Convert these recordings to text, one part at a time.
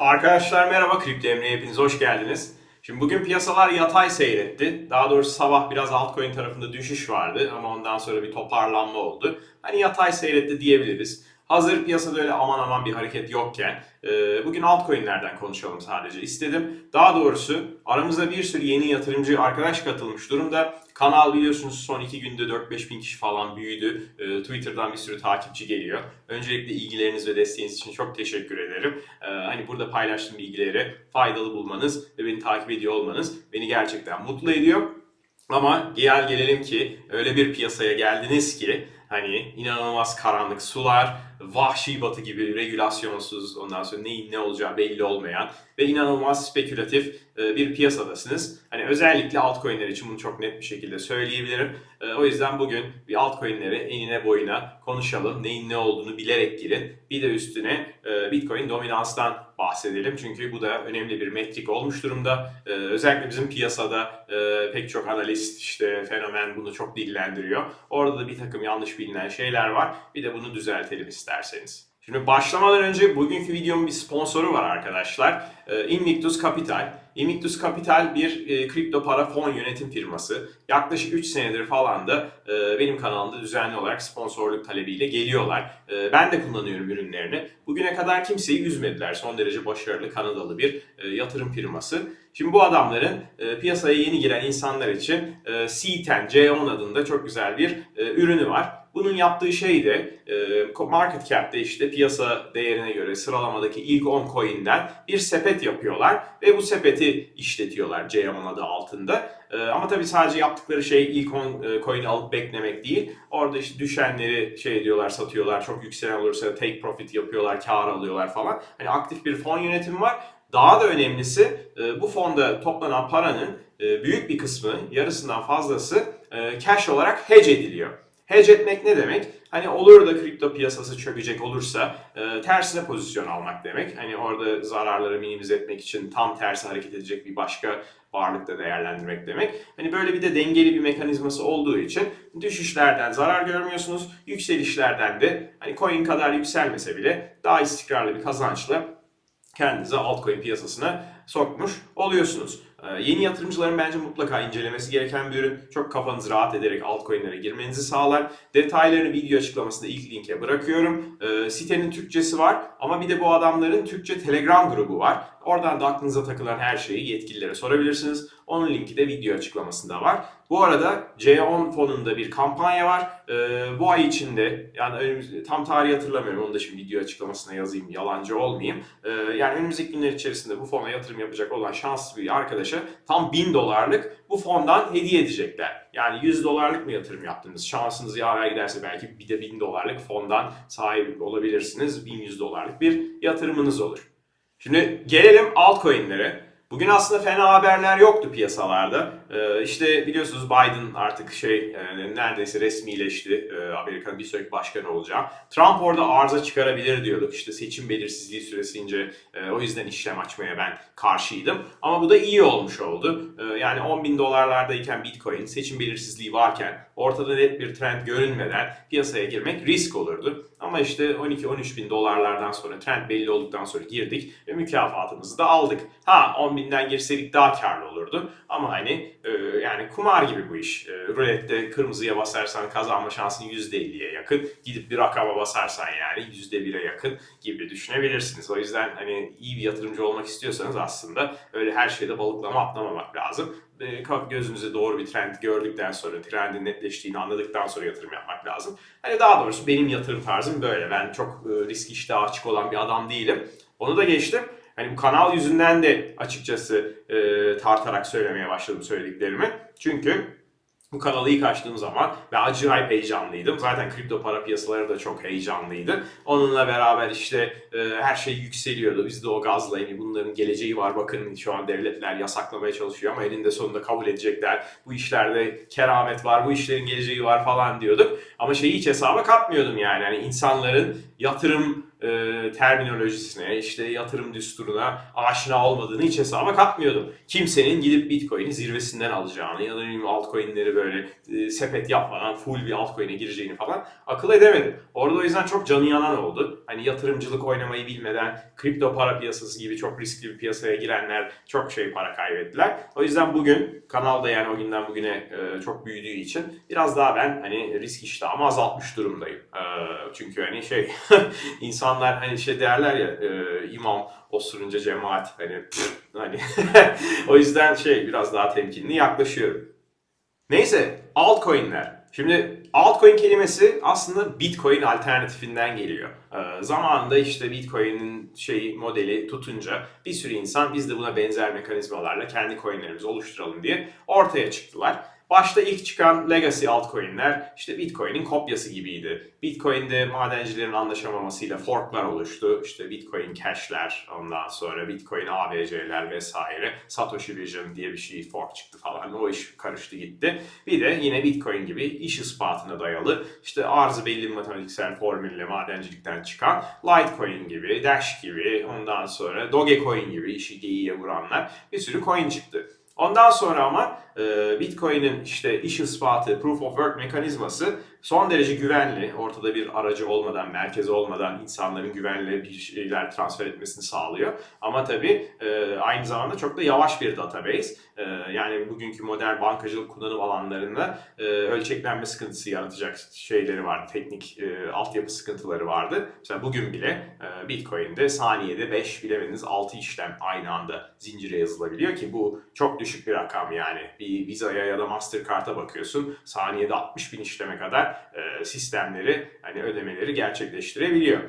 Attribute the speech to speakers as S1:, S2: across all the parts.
S1: Arkadaşlar merhaba Kripto Emre'ye hepiniz hoş geldiniz. Şimdi bugün piyasalar yatay seyretti. Daha doğrusu sabah biraz altcoin tarafında düşüş vardı ama ondan sonra bir toparlanma oldu. Hani yatay seyretti diyebiliriz. Hazır piyasada öyle aman aman bir hareket yokken e, bugün altcoin'lerden konuşalım sadece istedim. Daha doğrusu aramıza bir sürü yeni yatırımcı arkadaş katılmış durumda. Kanal biliyorsunuz son iki günde 4-5 bin kişi falan büyüdü. E, Twitter'dan bir sürü takipçi geliyor. Öncelikle ilgileriniz ve desteğiniz için çok teşekkür ederim. E, hani burada paylaştığım bilgileri faydalı bulmanız ve beni takip ediyor olmanız beni gerçekten mutlu ediyor. Ama gel gelelim ki öyle bir piyasaya geldiniz ki hani inanılmaz karanlık sular, vahşi batı gibi regülasyonsuz ondan sonra neyin ne olacağı belli olmayan ve inanılmaz spekülatif e, bir piyasadasınız. Hani özellikle altcoin'ler için bunu çok net bir şekilde söyleyebilirim. E, O yüzden bugün bir altcoin'leri enine boyuna konuşalım. Neyin ne olduğunu bilerek girin. Bir de üstüne e, Bitcoin dominanstan bahsedelim. Çünkü bu da önemli bir metrik olmuş durumda. E, Özellikle bizim piyasada e, pek çok analist işte fenomen bunu çok dillendiriyor. Orada da bir takım yanlış bilinen şeyler var. Bir de bunu düzeltelim isterseniz. Şimdi başlamadan önce bugünkü videomun bir sponsoru var arkadaşlar. Ee, Invictus Capital. Invictus Capital bir e, kripto para fon yönetim firması. Yaklaşık 3 senedir falan da e, benim kanalımda düzenli olarak sponsorluk talebiyle geliyorlar. E, ben de kullanıyorum ürünlerini. Bugüne kadar kimseyi üzmediler. Son derece başarılı Kanadalı bir yatırım firması. Şimdi bu adamların piyasaya yeni giren insanlar için e, C10, C10 adında çok güzel bir ürünü var. Bunun yaptığı şey de e, market cap'te işte piyasa değerine göre sıralamadaki ilk 10 coin'den bir sepet yapıyorlar ve bu sepeti işletiyorlar C10 adı altında. E, ama tabii sadece yaptıkları şey ilk 10 e, coin'i alıp beklemek değil. Orada işte düşenleri şey diyorlar, satıyorlar. Çok yükselen olursa take profit yapıyorlar, kar alıyorlar falan. Hani aktif bir fon yönetimi var. Daha da önemlisi bu fonda toplanan paranın büyük bir kısmı, yarısından fazlası cash olarak hedge ediliyor. Hedge etmek ne demek? Hani olur da kripto piyasası çökecek olursa e, tersine pozisyon almak demek. Hani orada zararları minimize etmek için tam tersi hareket edecek bir başka varlıkta değerlendirmek demek. Hani böyle bir de dengeli bir mekanizması olduğu için düşüşlerden zarar görmüyorsunuz. Yükselişlerden de hani coin kadar yükselmese bile daha istikrarlı bir kazançla kendinizi altcoin piyasasına sokmuş oluyorsunuz. Ee, yeni yatırımcıların bence mutlaka incelemesi gereken bir ürün. Çok kafanız rahat ederek altcoin'lere girmenizi sağlar. Detaylarını video açıklamasında ilk linke bırakıyorum. Ee, sitenin Türkçesi var ama bir de bu adamların Türkçe Telegram grubu var. Oradan da aklınıza takılan her şeyi yetkililere sorabilirsiniz. Onun linki de video açıklamasında var. Bu arada C10 fonunda bir kampanya var. Ee, bu ay içinde yani önümüz, tam tarihi hatırlamıyorum onu da şimdi video açıklamasına yazayım yalancı olmayayım. Ee, yani önümüzdeki günler içerisinde bu fona yatırım yapacak olan şanslı bir arkadaşa tam 1000 dolarlık bu fondan hediye edecekler. Yani 100 dolarlık mı yatırım yaptınız? Şansınız yaver giderse belki bir de 1000 dolarlık fondan sahip olabilirsiniz. 1100 dolarlık bir yatırımınız olur. Şimdi gelelim altcoin'lere. Bugün aslında fena haberler yoktu piyasalarda. Ee, işte biliyorsunuz Biden artık şey e, neredeyse resmileşti. Amerika'nın bir sonraki başkanı olacağı. Trump orada arıza çıkarabilir diyorduk. İşte seçim belirsizliği süresince e, o yüzden işlem açmaya ben karşıydım. Ama bu da iyi olmuş oldu. Ee, yani 10 bin dolarlardayken Bitcoin seçim belirsizliği varken ortada net bir trend görünmeden piyasaya girmek risk olurdu. Ama işte 12-13 bin dolarlardan sonra trend belli olduktan sonra girdik ve mükafatımızı da aldık. Ha 10 binden girseydik daha karlı olurdu. Ama hani e, yani kumar gibi bu iş. E, rulette kırmızıya basarsan kazanma şansın %50'ye yakın. Gidip bir rakama basarsan yani %1'e yakın gibi düşünebilirsiniz. O yüzden hani iyi bir yatırımcı olmak istiyorsanız aslında öyle her şeyde balıklama atlamamak lazım. E, kaf- gözünüze doğru bir trend gördükten sonra, trendin netleştiğini anladıktan sonra yatırım yapmak lazım. Hani daha doğrusu benim yatırım tarzım böyle. Ben çok e, risk iştahı açık olan bir adam değilim. Onu da geçtim. Hani bu kanal yüzünden de açıkçası e, tartarak söylemeye başladım söylediklerimi. Çünkü bu kanalı ilk açtığım zaman ve acayip heyecanlıydım. Zaten kripto para piyasaları da çok heyecanlıydı. Onunla beraber işte e, her şey yükseliyordu. Biz de o gazla hani bunların geleceği var. Bakın şu an devletler yasaklamaya çalışıyor ama elinde sonunda kabul edecekler. Bu işlerde keramet var, bu işlerin geleceği var falan diyorduk. Ama şeyi hiç hesaba katmıyordum yani. Hani insanların yatırım e, terminolojisine, işte yatırım düsturuna aşina olmadığını hiç hesaba katmıyordum. Kimsenin gidip Bitcoin'i zirvesinden alacağını ya da altcoin'leri böyle e, sepet yapmadan full bir altcoin'e gireceğini falan akıl edemedim. Orada o yüzden çok canı yanan oldu. Hani yatırımcılık oynamayı bilmeden kripto para piyasası gibi çok riskli bir piyasaya girenler çok şey para kaybettiler. O yüzden bugün kanalda yani o günden bugüne e, çok büyüdüğü için biraz daha ben hani risk iştahımı azaltmış durumdayım. E, çünkü hani şey insanlar hani şey derler ya e, imam osurunca cemaat hani hani o yüzden şey biraz daha temkinli yaklaşıyorum. Neyse altcoin'ler. Şimdi altcoin kelimesi aslında Bitcoin alternatifinden geliyor. Ee, zamanında işte Bitcoin'in şeyi modeli tutunca bir sürü insan biz de buna benzer mekanizmalarla kendi coinlerimizi oluşturalım diye ortaya çıktılar. Başta ilk çıkan legacy altcoin'ler işte Bitcoin'in kopyası gibiydi. Bitcoin'de madencilerin anlaşamamasıyla forklar oluştu. İşte Bitcoin Cash'ler, ondan sonra Bitcoin ABC'ler vesaire. Satoshi Vision diye bir şey fork çıktı falan. O iş karıştı gitti. Bir de yine Bitcoin gibi iş ispatına dayalı işte arzı belli matematiksel formülle madencilikten çıkan Litecoin gibi, Dash gibi, ondan sonra Dogecoin gibi işi geyiğe vuranlar bir sürü coin çıktı. Ondan sonra ama e, Bitcoin'in işte iş ispatı, proof of work mekanizması son derece güvenli. Ortada bir aracı olmadan, merkezi olmadan insanların güvenli bir şeyler transfer etmesini sağlıyor. Ama tabii e, aynı zamanda çok da yavaş bir database. E, yani bugünkü modern bankacılık kullanım alanlarında e, ölçeklenme sıkıntısı yaratacak şeyleri vardı. Teknik e, altyapı sıkıntıları vardı. Mesela bugün bile Bitcoin'de saniyede 5 bilemediniz 6 işlem aynı anda zincire yazılabiliyor ki bu çok düşük bir rakam yani. Bir Visa'ya ya da Mastercard'a bakıyorsun saniyede 60 bin işleme kadar e, sistemleri hani ödemeleri gerçekleştirebiliyor.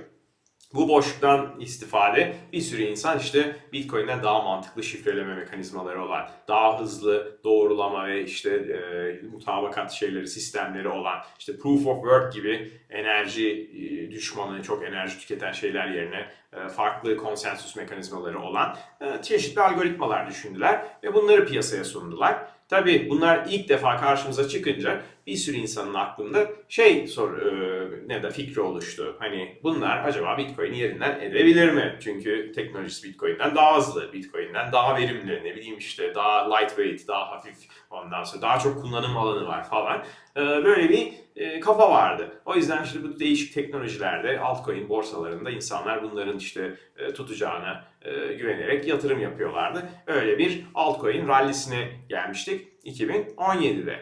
S1: Bu boşluktan istifade bir sürü insan işte Bitcoin'den daha mantıklı şifreleme mekanizmaları olan, daha hızlı doğrulama ve işte e, mutabakat şeyleri, sistemleri olan, işte proof of work gibi enerji e, düşmanı, çok enerji tüketen şeyler yerine e, farklı konsensüs mekanizmaları olan e, çeşitli algoritmalar düşündüler ve bunları piyasaya sundular. Tabii bunlar ilk defa karşımıza çıkınca bir sürü insanın aklında şey sor e, ne de fikri oluştu. Hani bunlar acaba Bitcoin'i yerinden edebilir mi? Çünkü teknolojisi Bitcoin'den daha hızlı, Bitcoin'den daha verimli, ne bileyim işte daha lightweight, daha hafif, ondan sonra daha çok kullanım alanı var falan. E, böyle bir e, kafa vardı. O yüzden işte bu değişik teknolojilerde altcoin borsalarında insanlar bunların işte e, tutacağına e, güvenerek yatırım yapıyorlardı. Öyle bir altcoin rallisine gelmiştik 2017'de.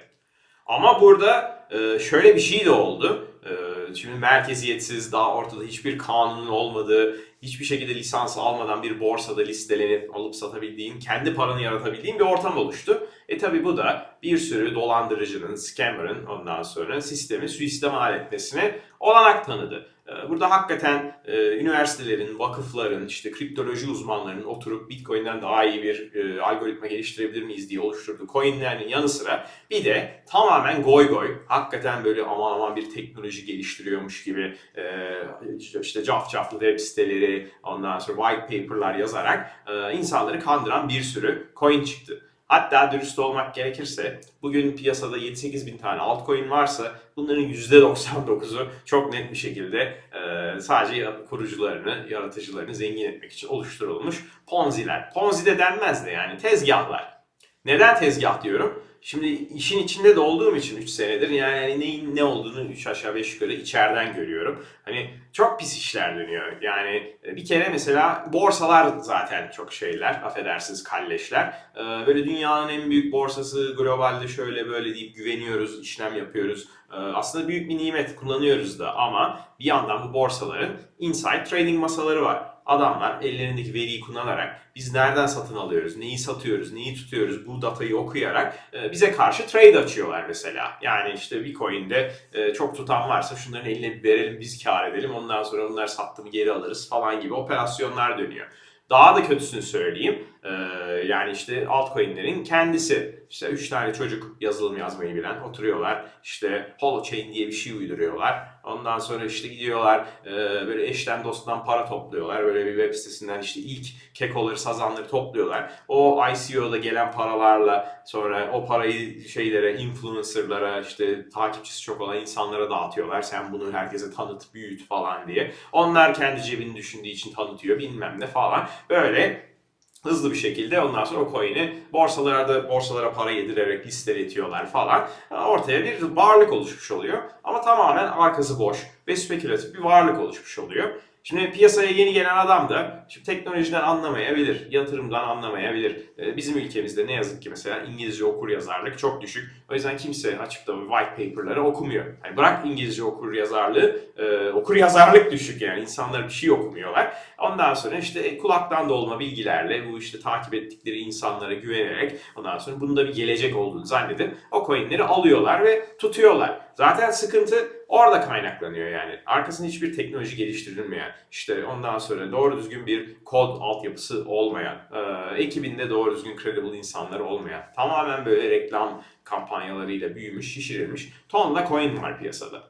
S1: Ama burada e, şöyle bir şey de oldu. E, şimdi merkeziyetsiz, daha ortada hiçbir kanunun olmadığı, hiçbir şekilde lisans almadan bir borsada listelenip alıp satabildiğin, kendi paranı yaratabildiğin bir ortam oluştu. E tabi bu da bir sürü dolandırıcının, scammer'ın ondan sonra sistemi suistimal etmesine olanak tanıdı. E, Burada hakikaten e, üniversitelerin, vakıfların, işte kriptoloji uzmanlarının oturup Bitcoin'den daha iyi bir e, algoritma geliştirebilir miyiz diye oluşturduğu coinlerin yanı sıra bir de tamamen goy goy, hakikaten böyle aman aman bir teknoloji geliştiriyormuş gibi e, işte cafcaflı web siteleri, ondan sonra white paper'lar yazarak e, insanları kandıran bir sürü coin çıktı. Hatta dürüst olmak gerekirse bugün piyasada 7-8 bin tane altcoin varsa bunların %99'u çok net bir şekilde e, sadece kurucularını, yaratıcılarını zengin etmek için oluşturulmuş ponziler. Ponzi de denmez de yani tezgahlar. Neden tezgah diyorum? Şimdi işin içinde de olduğum için 3 senedir yani neyin ne olduğunu 3 aşağı 5 yukarı içeriden görüyorum. Hani çok pis işler dönüyor. Yani e, bir kere mesela borsalar zaten çok şeyler, affedersiniz kalleşler. Ee, Böyle dünyanın en büyük borsası globalde şöyle böyle deyip güveniyoruz, işlem yapıyoruz. Ee, Aslında büyük bir nimet kullanıyoruz da ama bir yandan bu borsaların inside trading masaları var. Adamlar ellerindeki veriyi kullanarak biz nereden satın alıyoruz, neyi satıyoruz, neyi tutuyoruz bu datayı okuyarak e, bize karşı trade açıyorlar mesela. Yani işte bir coin'de e, çok tutan varsa şunların eline verelim biz kar edelim ondan sonra bunlar sattı mı geri alırız falan gibi operasyonlar dönüyor. Daha da kötüsünü söyleyeyim. Ee, yani işte altcoin'lerin kendisi. işte üç tane çocuk yazılım yazmayı bilen oturuyorlar. İşte Holochain diye bir şey uyduruyorlar. Ondan sonra işte gidiyorlar e, böyle eşten dosttan para topluyorlar. Böyle bir web sitesinden işte ilk kekoları, sazanları topluyorlar. O ICO'da gelen paralarla sonra o parayı şeylere, influencerlara, işte takipçisi çok olan insanlara dağıtıyorlar. Sen bunu herkese tanıt, büyüt falan diye. Onlar kendi cebini düşündüğü için tanıtıyor bilmem ne falan. Böyle hızlı bir şekilde ondan sonra o coin'i borsalarda borsalara para yedirerek listeletiyorlar falan. Ortaya bir varlık oluşmuş oluyor. Ama tamamen arkası boş ve spekülatif bir varlık oluşmuş oluyor. Şimdi piyasaya yeni gelen adam da şimdi teknolojiden anlamayabilir, yatırımdan anlamayabilir. Ee, Bizim ülkemizde ne yazık ki mesela İngilizce okur yazarlık çok düşük. O yüzden kimse açıp da white paper'ları okumuyor. Yani bırak İngilizce okur yazarlığı, e, okur yazarlık düşük yani insanlar bir şey okumuyorlar. Ondan sonra işte kulaktan dolma bilgilerle bu işte takip ettikleri insanlara güvenerek ondan sonra bunda bir gelecek olduğunu zannedip o coinleri alıyorlar ve tutuyorlar. Zaten sıkıntı orada kaynaklanıyor yani. Arkasında hiçbir teknoloji geliştirilmeyen, işte ondan sonra doğru düzgün bir kod altyapısı olmayan, e, ekibinde doğru düzgün credible insanlar olmayan, tamamen böyle reklam kampanyalarıyla büyümüş, şişirilmiş tonla coin var piyasada.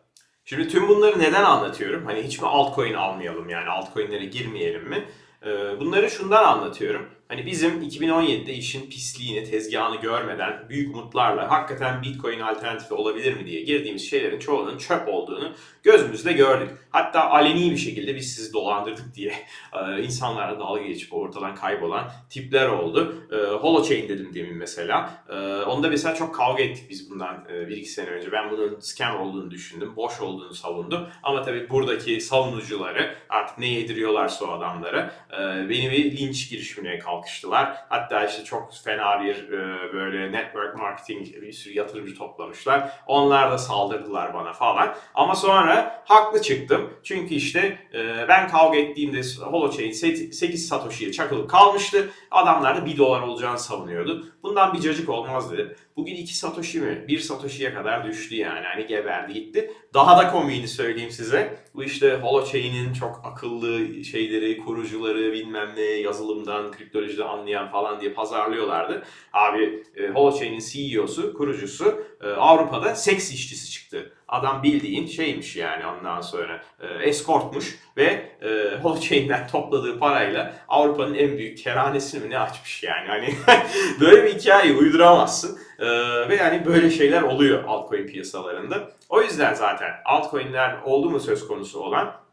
S1: Şimdi tüm bunları neden anlatıyorum? Hani hiç mi altcoin almayalım yani altcoin'lere girmeyelim mi? Ee, Bunları şundan anlatıyorum. Hani bizim 2017'de işin pisliğini, tezgahını görmeden büyük umutlarla hakikaten Bitcoin alternatifi olabilir mi diye girdiğimiz şeylerin çoğunun çöp olduğunu gözümüzle gördük. Hatta aleni bir şekilde biz sizi dolandırdık diye e, insanlarla dalga geçip ortadan kaybolan tipler oldu. Holochain dedim demin mesela. E, Onda mesela çok kavga ettik biz bundan e, bir iki sene önce. Ben bunun scam olduğunu düşündüm, boş olduğunu savundum. Ama tabii buradaki savunucuları artık ne yediriyorlarsa o adamlara e, beni bir linç girişimine kalkıştılar. Hatta işte çok fena bir e, böyle network marketing bir sürü yatırımcı toplamışlar. Onlar da saldırdılar bana falan. Ama sonra haklı çıktım. Çünkü işte e, ben kavga ettiğimde Holochain 8 Satoshi'ye çakılıp kalmıştı. Adamlar da 1 dolar olacağını savunuyordu. Bundan bir cacık olmaz dedim. Bugün 2 Satoshi mi? 1 Satoshi'ye kadar düştü yani. Hani geberdi gitti. Daha da komiğini söyleyeyim size. Bu işte Holochain'in çok akıllı şeyleri, kurucuları bilmem ne yazılımdan, kriptolojiden anlayan falan diye pazarlıyorlardı. Abi e, Holochain'in CEO'su, kurucusu e, Avrupa'da seks işçisi çıktı. Adam bildiğin şeymiş yani ondan sonra e, eskortmuş ve e, Holochain'den topladığı parayla Avrupa'nın en büyük kerhanesini mi ne açmış yani. Hani böyle bir hikayeyi uyduramazsın. E, ve yani böyle şeyler oluyor altcoin piyasalarında. O yüzden zaten altcoin'ler oldu mu söz konusu olan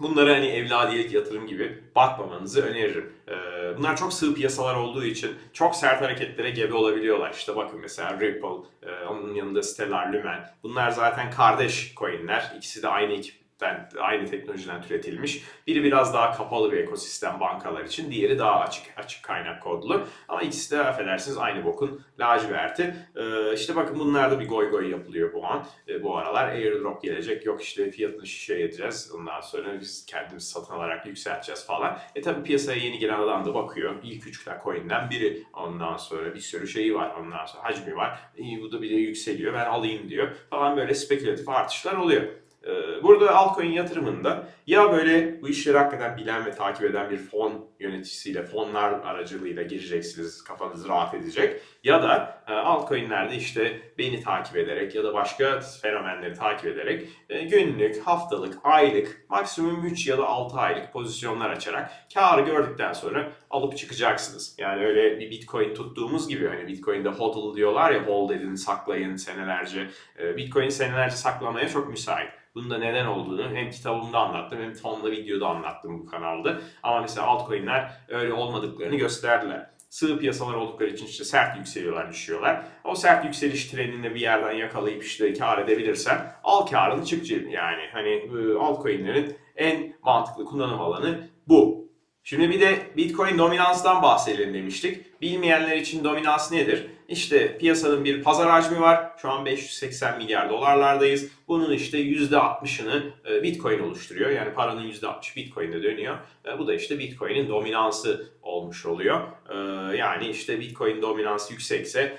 S1: Bunlara hani evladiyelik yatırım gibi bakmamanızı öneririm. Ee, bunlar çok sığ piyasalar olduğu için çok sert hareketlere gebe olabiliyorlar. İşte bakın mesela Ripple, e, onun yanında Stellar, Lumen. Bunlar zaten kardeş coinler. İkisi de aynı ekipten, aynı teknolojiden türetilmiş. Biri biraz daha kapalı bir ekosistem bankalar için, diğeri daha açık açık kaynak kodlu. Ama ikisi de affedersiniz aynı bokun laciverti. Ee, işte bakın bunlarda bir goy goy yapılıyor bu an. Ee, bu aralar airdrop gelecek. Yok işte fiyatını şişe edeceğiz. Ondan sonra biz kendimiz satın alarak yükselteceğiz falan. E tabi piyasaya yeni gelen adam da bakıyor. İlk üç coin'den biri. Ondan sonra bir sürü şeyi var. Ondan sonra hacmi var. İyi bu da bir de yükseliyor. Ben alayım diyor. Falan böyle spekülatif artışlar oluyor. Burada altcoin yatırımında ya böyle bu işleri hakikaten bilen ve takip eden bir fon yöneticisiyle, fonlar aracılığıyla gireceksiniz, kafanız rahat edecek. Ya da e, altcoin'lerde işte beni takip ederek ya da başka fenomenleri takip ederek e, günlük, haftalık, aylık, maksimum 3 ya da 6 aylık pozisyonlar açarak karı gördükten sonra alıp çıkacaksınız. Yani öyle bir bitcoin tuttuğumuz gibi hani bitcoin'de hodl diyorlar ya hold edin, saklayın senelerce. E, Bitcoin senelerce saklamaya çok müsait. Bunun da neden olduğunu hem kitabımda anlattım hem tonla videoda anlattım bu kanalda. Ama mesela altcoin'ler öyle olmadıklarını gösterdiler. Sığ piyasalar oldukları için işte sert yükseliyorlar, düşüyorlar. O sert yükseliş trendini bir yerden yakalayıp işte kar edebilirsen al karını çık cebine yani. Hani e, altcoin'lerin en mantıklı kullanım alanı bu. Şimdi bir de Bitcoin dominanstan bahsedelim demiştik. Bilmeyenler için dominans nedir? İşte piyasanın bir pazar hacmi var. Şu an 580 milyar dolarlardayız. Bunun işte %60'ını e, Bitcoin oluşturuyor. Yani paranın %60 Bitcoin'de dönüyor. E, Bu da işte Bitcoin'in dominansı olmuş oluyor. E, Yani işte Bitcoin dominansı yüksekse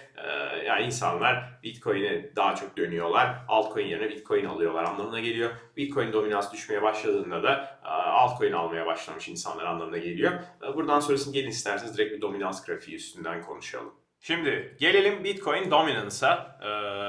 S1: yani insanlar Bitcoin'e daha çok dönüyorlar. Altcoin yerine Bitcoin alıyorlar anlamına geliyor. Bitcoin dominansı düşmeye başladığında da altcoin almaya başlamış insanlar anlamına geliyor. Buradan sonrasını gelin isterseniz direkt bir dominans grafiği üstünden konuşalım. Şimdi gelelim Bitcoin Dominance'a. Ee,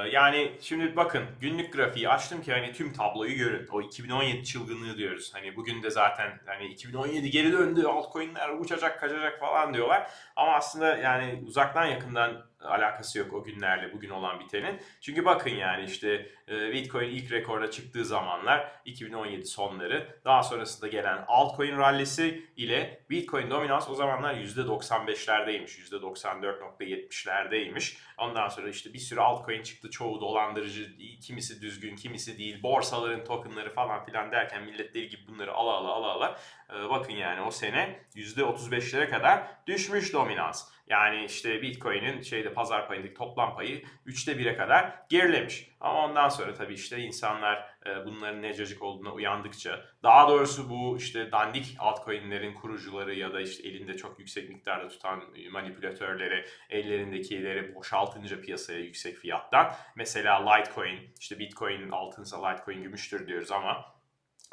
S1: yani şimdi bakın günlük grafiği açtım ki hani tüm tabloyu görün. O 2017 çılgınlığı diyoruz. Hani bugün de zaten hani 2017 geri döndü, altcoin'ler uçacak, kaçacak falan diyorlar. Ama aslında yani uzaktan yakından alakası yok o günlerle bugün olan bitenin. Çünkü bakın yani işte e, Bitcoin ilk rekorda çıktığı zamanlar 2017 sonları. Daha sonrasında gelen altcoin rallisi ile Bitcoin dominans o zamanlar %95'lerdeymiş. %94.70'lerdeymiş. Ondan sonra işte bir sürü altcoin çıktı. Çoğu dolandırıcı, kimisi düzgün, kimisi değil. Borsaların tokenları falan filan derken millet deli gibi bunları ala ala ala ala. E, bakın yani o sene %35'lere kadar düşmüş dominans. Yani işte Bitcoin'in şeyde pazar payındaki toplam payı 3'te 1'e kadar gerilemiş. Ama ondan sonra tabii işte insanlar e, bunların necacık olduğuna uyandıkça daha doğrusu bu işte dandik altcoin'lerin kurucuları ya da işte elinde çok yüksek miktarda tutan manipülatörleri ellerindekileri boşaltınca piyasaya yüksek fiyattan mesela Litecoin işte Bitcoin'in altınsa Litecoin gümüştür diyoruz ama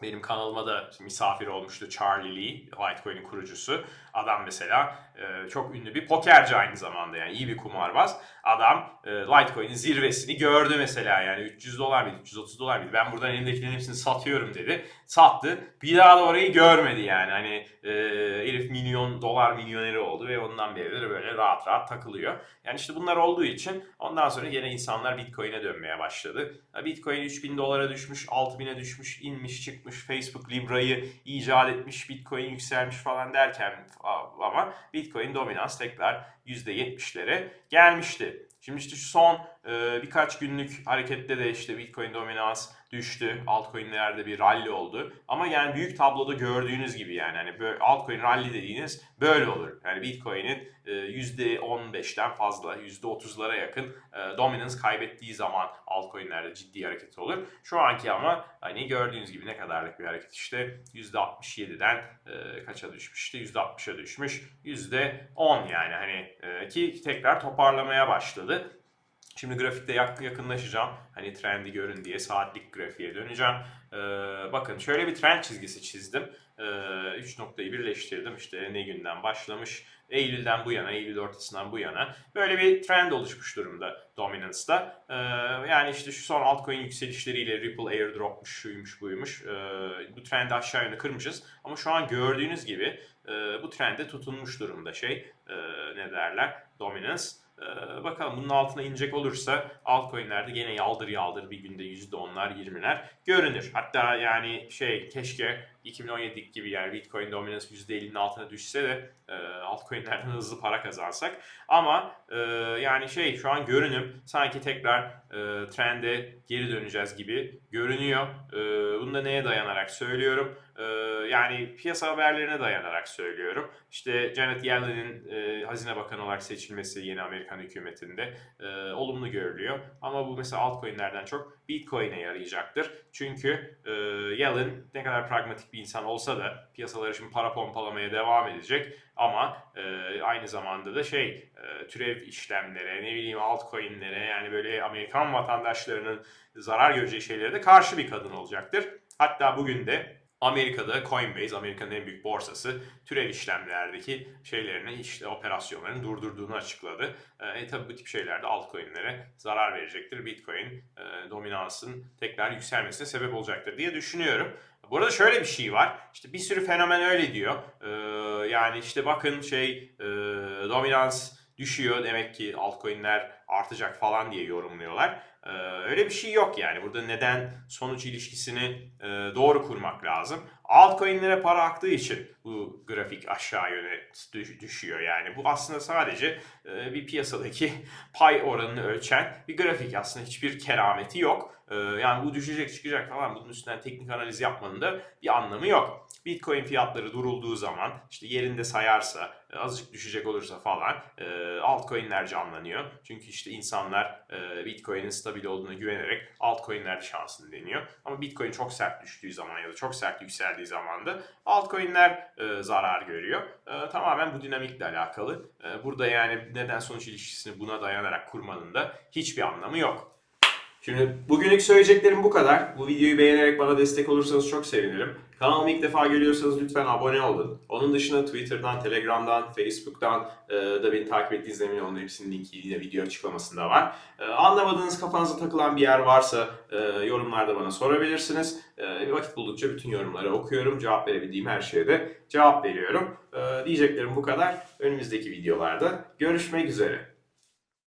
S1: benim kanalıma da misafir olmuştu Charlie Lee, Litecoin'in kurucusu. Adam mesela e, çok ünlü bir pokerci aynı zamanda yani iyi bir kumarbaz. Adam e, Litecoin'in zirvesini gördü mesela yani 300 dolar mıydı, 330 dolar mıydı? Ben buradan elimdekilerin hepsini satıyorum dedi. Sattı. Bir daha da orayı görmedi yani. Hani e, herif milyon dolar milyoneri oldu ve ondan beridir böyle rahat rahat takılıyor. Yani işte bunlar olduğu için ondan sonra yine insanlar Bitcoin'e dönmeye başladı. Bitcoin 3000 dolara düşmüş, 6000'e düşmüş, inmiş çıkmış. Facebook Libra'yı icat etmiş, Bitcoin yükselmiş falan derken ama Bitcoin dominans tekrar %70'lere gelmişti. Şimdi işte şu son e, birkaç günlük harekette de işte Bitcoin dominans düştü. Altcoin'lerde bir rally oldu. Ama yani büyük tabloda gördüğünüz gibi yani hani böyle altcoin rally dediğiniz böyle olur. Yani Bitcoin'in e, %15'ten fazla, %30'lara yakın e, dominance kaybettiği zaman altcoin'lerde ciddi hareket olur. Şu anki ama hani gördüğünüz gibi ne kadarlık bir hareket işte %67'den e, kaça düşmüştü? %60'a düşmüş. %10 yani hani e, ki tekrar toparlamaya başladı. Şimdi grafikte yakınlaşacağım. Hani trendi görün diye saatlik grafiğe döneceğim. Ee, bakın şöyle bir trend çizgisi çizdim. Ee, üç noktayı birleştirdim. İşte ne günden başlamış. Eylül'den bu yana, Eylül ortasından bu yana böyle bir trend oluşmuş durumda Dominance'da. Ee, yani işte şu son altcoin yükselişleriyle Ripple airdropmuş, şuymuş, buymuş. Ee, bu trendi aşağı yönde kırmışız. Ama şu an gördüğünüz gibi e, bu trende tutunmuş durumda şey. E, ne derler? Dominance. Ee, bakalım bunun altına inecek olursa altcoin'lerde gene yaldır yaldır bir günde %10'lar 20'ler görünür. Hatta yani şey keşke 2017 gibi yani Bitcoin dominans %50'nin altına düşse de e, altcoin'lerden hızlı para kazansak. Ama e, yani şey şu an görünüm sanki tekrar e, trende geri döneceğiz gibi görünüyor. E, bunu da neye dayanarak söylüyorum? E, yani piyasa haberlerine dayanarak söylüyorum. İşte Janet Yellen'in e, hazine bakanı olarak seçilmesi yeni Amerikan hükümetinde e, olumlu görülüyor. Ama bu mesela altcoin'lerden çok Bitcoin'e yarayacaktır. Çünkü e, Yellen ne kadar pragmatik bir insan olsa da piyasaları şimdi para pompalamaya devam edecek. Ama e, aynı zamanda da şey e, türev işlemlere, ne bileyim altcoin'lere yani böyle Amerikan vatandaşlarının zarar göreceği şeylere de karşı bir kadın olacaktır. Hatta bugün de Amerika'da Coinbase, Amerika'nın en büyük borsası türev işlemlerdeki şeylerini, işte operasyonlarını durdurduğunu açıkladı. E tabi bu tip şeyler de altcoin'lere zarar verecektir. Bitcoin e, dominansın tekrar yükselmesine sebep olacaktır diye düşünüyorum. Burada şöyle bir şey var. İşte bir sürü fenomen öyle diyor. Ee, yani işte bakın şey e, dominans düşüyor demek ki altcoin'ler artacak falan diye yorumluyorlar. Ee, öyle bir şey yok yani. Burada neden sonuç ilişkisini e, doğru kurmak lazım. Altcoin'lere para aktığı için bu grafik aşağı yöne düşüyor yani. Bu aslında sadece e, bir piyasadaki pay oranını ölçen bir grafik. Aslında hiçbir kerameti yok. E, yani bu düşecek çıkacak falan bunun üstünden teknik analiz yapmanın da bir anlamı yok. Bitcoin fiyatları durulduğu zaman işte yerinde sayarsa e, azıcık düşecek olursa falan altcoin'ler canlanıyor. Çünkü işte insanlar Bitcoin'in stabil olduğuna güvenerek altcoin'ler şansını deniyor. Ama Bitcoin çok sert düştüğü zaman ya da çok sert yükseldiği zaman da altcoin'ler e, zarar görüyor. E, tamamen bu dinamikle alakalı. E, burada yani neden sonuç ilişkisini buna dayanarak kurmanın da hiçbir anlamı yok. Şimdi bugünlük söyleyeceklerim bu kadar. Bu videoyu beğenerek bana destek olursanız çok sevinirim. Kanalımı ilk defa görüyorsanız lütfen abone olun. Onun dışında Twitter'dan, Telegram'dan, Facebook'tan e, da beni takip ettiğiniz emin olun. Hepsinin linki yine video açıklamasında var. E, anlamadığınız kafanıza takılan bir yer varsa e, yorumlarda bana sorabilirsiniz. E, vakit buldukça bütün yorumları okuyorum. Cevap verebildiğim her şeye de cevap veriyorum. E, diyeceklerim bu kadar. Önümüzdeki videolarda görüşmek üzere.